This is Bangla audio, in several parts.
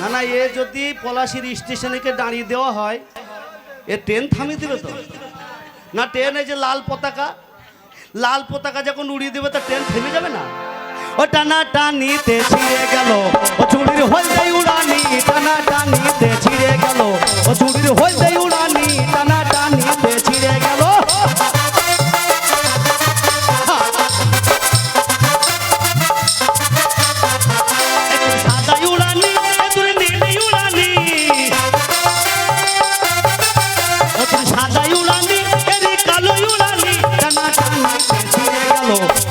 না না এ যদি পলাশির স্টেশনেকে দাঁড়িয়ে দেওয়া হয় এ ট্রেন থামিয়ে দেবে তো না ট্রেন এই যে লাল পতাকা লাল পতাকা যখন উড়িয়ে দেবে তো ট্রেন থেমে যাবে না ও টানা টানিতে ছিঁড়ে গেল ও চুরির হলদে উড়ানি টানা টানিতে ছিঁড়ে গেল ও চুরির হলদে উড়ানি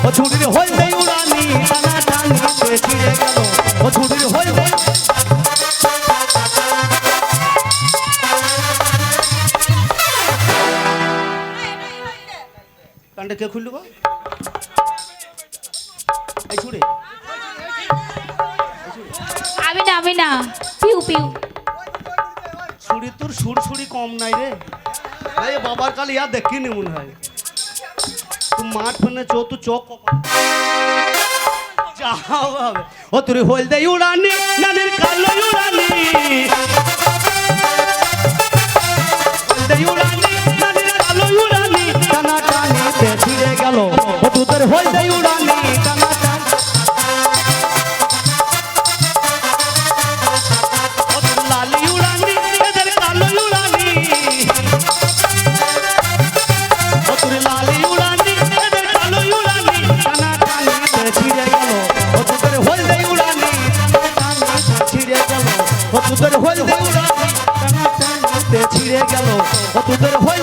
ও চুরির হলদে উড়ানি টানা টানিতে ছিঁড়ে গেল। ও চুরির হলদে কানটা কে খুললো গো? এই ছুড়ে। আমি না আমি না। পিউ পিউ। ছুরি তোর সুর ছুরি কম নাই রে। বাবার কালে ইয়া দেখিনি মনে হয়। তুই মাঠ ফেনে চো তু চোখ যাও হবে ও তোর হলদে উড়ানি নানের কালো উড়ানি হলদে উড়ানি নানের কালো উড়ানি টানা টানিতে ছিঁড়ে গেল ও তোদের হলদে উড়ানি টানা টান ও তোদের হয়ে টানা ছিঁড়ে গেল। ও তোদের হলদে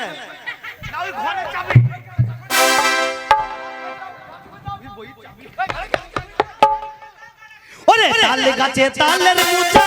এখানে না। ওই ঘরে চাবি ওরে তাল গাছে তালের মুচা।